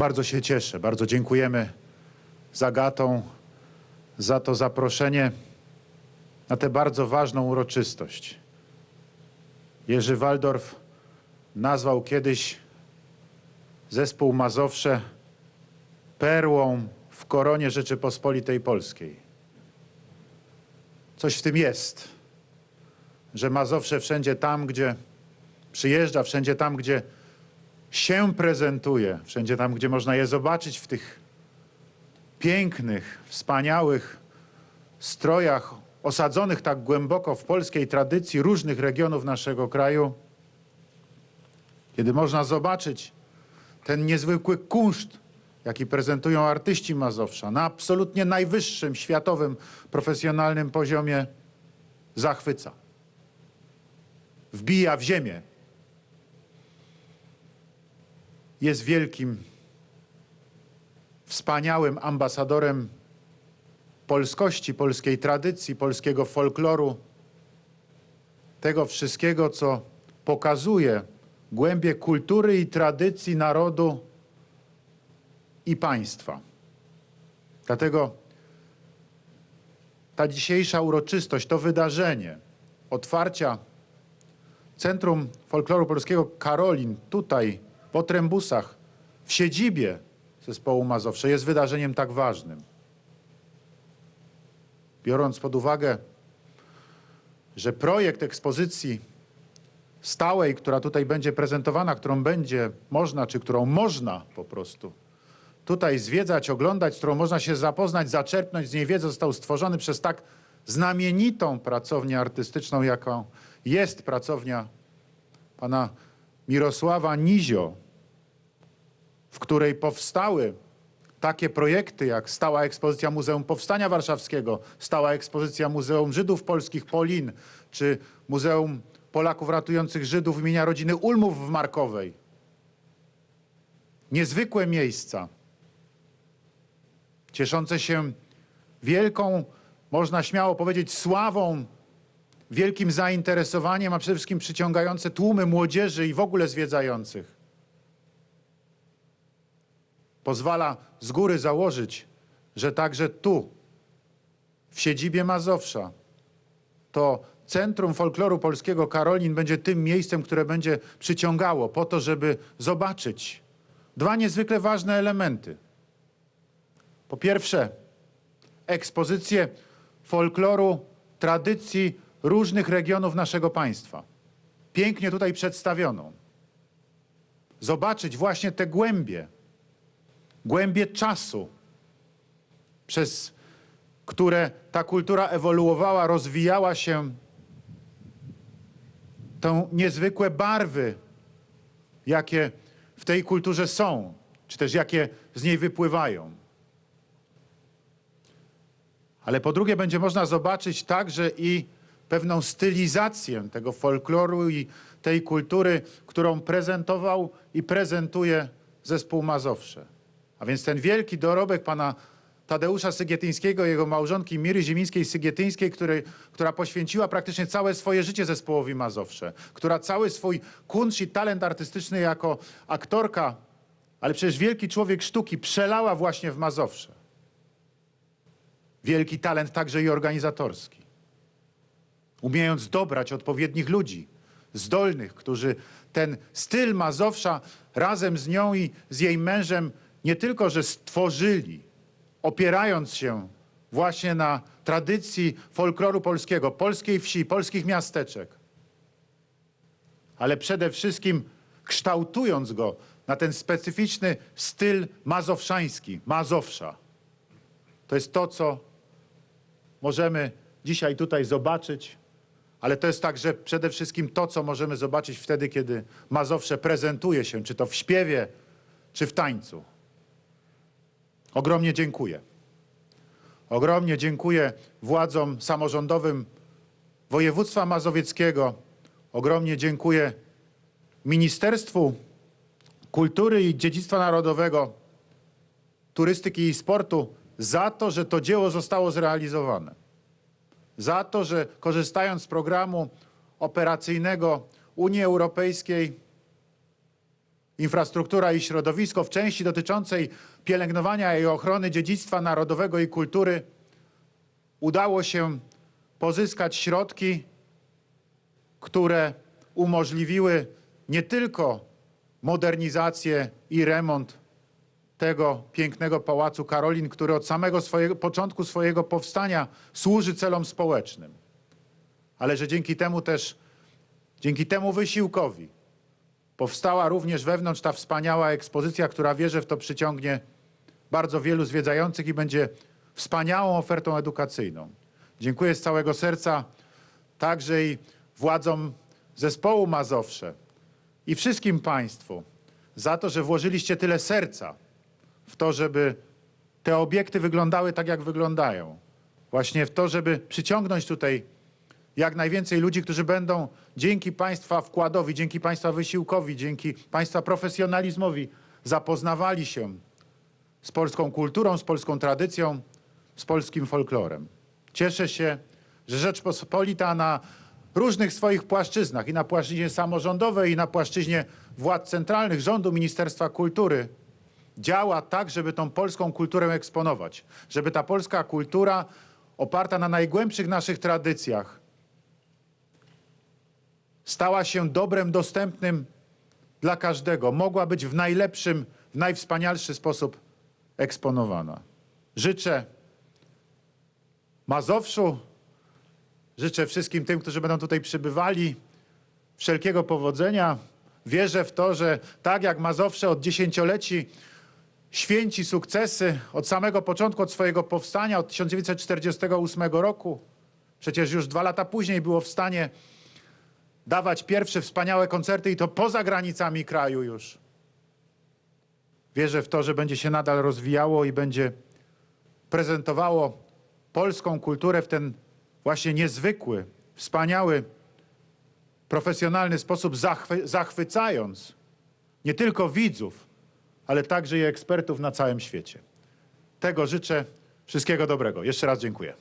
Bardzo się cieszę, bardzo dziękujemy Zagatom za to zaproszenie na tę bardzo ważną uroczystość. Jerzy Waldorf nazwał kiedyś zespół Mazowsze perłą w koronie Rzeczypospolitej Polskiej. Coś w tym jest, że Mazowsze wszędzie tam, gdzie przyjeżdża, wszędzie tam, gdzie się prezentuje, wszędzie tam, gdzie można je zobaczyć w tych pięknych, wspaniałych strojach osadzonych tak głęboko w polskiej tradycji różnych regionów naszego kraju, kiedy można zobaczyć ten niezwykły kunszt, jaki prezentują artyści Mazowsza na absolutnie najwyższym światowym, profesjonalnym poziomie, zachwyca. Wbija w ziemię. Jest wielkim, wspaniałym ambasadorem polskości, polskiej tradycji, polskiego folkloru, tego wszystkiego, co pokazuje głębie kultury i tradycji narodu i państwa. Dlatego ta dzisiejsza uroczystość, to wydarzenie otwarcia Centrum Folkloru Polskiego Karolin tutaj w Otrębusach, w siedzibie zespołu Mazowsze jest wydarzeniem tak ważnym. Biorąc pod uwagę, że projekt ekspozycji stałej, która tutaj będzie prezentowana, którą będzie można, czy którą można po prostu tutaj zwiedzać, oglądać, z którą można się zapoznać, zaczerpnąć z niej wiedzę, został stworzony przez tak znamienitą pracownię artystyczną, jaką jest pracownia pana Mirosława Nizio, w której powstały takie projekty jak stała ekspozycja Muzeum Powstania Warszawskiego, stała ekspozycja Muzeum Żydów Polskich Polin, czy Muzeum Polaków ratujących Żydów imienia rodziny Ulmów w Markowej. Niezwykłe miejsca, cieszące się wielką, można śmiało powiedzieć, sławą, wielkim zainteresowaniem, a przede wszystkim przyciągające tłumy młodzieży i w ogóle zwiedzających pozwala z góry założyć, że także tu, w siedzibie Mazowsza, to Centrum Folkloru Polskiego Karolin będzie tym miejscem, które będzie przyciągało po to, żeby zobaczyć dwa niezwykle ważne elementy. Po pierwsze, ekspozycję folkloru, tradycji różnych regionów naszego państwa. Pięknie tutaj przedstawioną. Zobaczyć właśnie te głębie, głębie czasu, przez które ta kultura ewoluowała, rozwijała się, te niezwykłe barwy, jakie w tej kulturze są, czy też jakie z niej wypływają. Ale po drugie, będzie można zobaczyć także i pewną stylizację tego folkloru i tej kultury, którą prezentował i prezentuje zespół Mazowsze. A więc ten wielki dorobek pana Tadeusza Sygietyńskiego jego małżonki Miry Zimińskiej-Sygietyńskiej, która poświęciła praktycznie całe swoje życie zespołowi Mazowsze, która cały swój kunszt i talent artystyczny jako aktorka, ale przecież wielki człowiek sztuki przelała właśnie w Mazowsze. Wielki talent także i organizatorski. Umiejąc dobrać odpowiednich ludzi, zdolnych, którzy ten styl Mazowsza razem z nią i z jej mężem nie tylko, że stworzyli, opierając się właśnie na tradycji folkloru polskiego, polskiej wsi, polskich miasteczek, ale przede wszystkim kształtując go na ten specyficzny styl mazowszański, Mazowsza. To jest to, co możemy dzisiaj tutaj zobaczyć, ale to jest także przede wszystkim to, co możemy zobaczyć wtedy, kiedy Mazowsze prezentuje się, czy to w śpiewie, czy w tańcu. Ogromnie dziękuję. Ogromnie dziękuję władzom samorządowym województwa mazowieckiego. Ogromnie dziękuję Ministerstwu Kultury i Dziedzictwa Narodowego, Turystyki i Sportu za to, że to dzieło zostało zrealizowane. Za to, że korzystając z programu operacyjnego Unii Europejskiej infrastruktura i środowisko w części dotyczącej pielęgnowania i ochrony dziedzictwa narodowego i kultury udało się pozyskać środki, które umożliwiły nie tylko modernizację i remont tego pięknego pałacu Karolin, który od samego swojego, początku swojego powstania służy celom społecznym, ale że dzięki temu też, dzięki temu wysiłkowi powstała również wewnątrz ta wspaniała ekspozycja, która wierzę w to przyciągnie bardzo wielu zwiedzających i będzie wspaniałą ofertą edukacyjną. Dziękuję z całego serca także i władzom zespołu Mazowsze i wszystkim Państwu za to, że włożyliście tyle serca w to, żeby te obiekty wyglądały tak, jak wyglądają. Właśnie w to, żeby przyciągnąć tutaj jak najwięcej ludzi, którzy będą dzięki Państwa wkładowi, dzięki Państwa wysiłkowi, dzięki Państwa profesjonalizmowi zapoznawali się z polską kulturą, z polską tradycją, z polskim folklorem. Cieszę się, że Rzeczpospolita na różnych swoich płaszczyznach, i na płaszczyźnie samorządowej, i na płaszczyźnie władz centralnych, rządu, Ministerstwa Kultury, działa tak, żeby tą polską kulturę eksponować. Żeby ta polska kultura oparta na najgłębszych naszych tradycjach stała się dobrem dostępnym dla każdego, mogła być w najlepszym, w najwspanialszy sposób eksponowana. Życzę Mazowszu, życzę wszystkim tym, którzy będą tutaj przybywali, wszelkiego powodzenia. Wierzę w to, że tak jak Mazowsze od dziesięcioleci święci sukcesy od samego początku, od swojego powstania, od 1948 roku, przecież już dwa lata później było w stanie dawać pierwsze wspaniałe koncerty i to poza granicami kraju już. Wierzę w to, że będzie się nadal rozwijało i będzie prezentowało polską kulturę w ten właśnie niezwykły, wspaniały, profesjonalny sposób, zachwy- zachwycając nie tylko widzów, ale także i ekspertów na całym świecie. Tego życzę. Wszystkiego dobrego. Jeszcze raz dziękuję.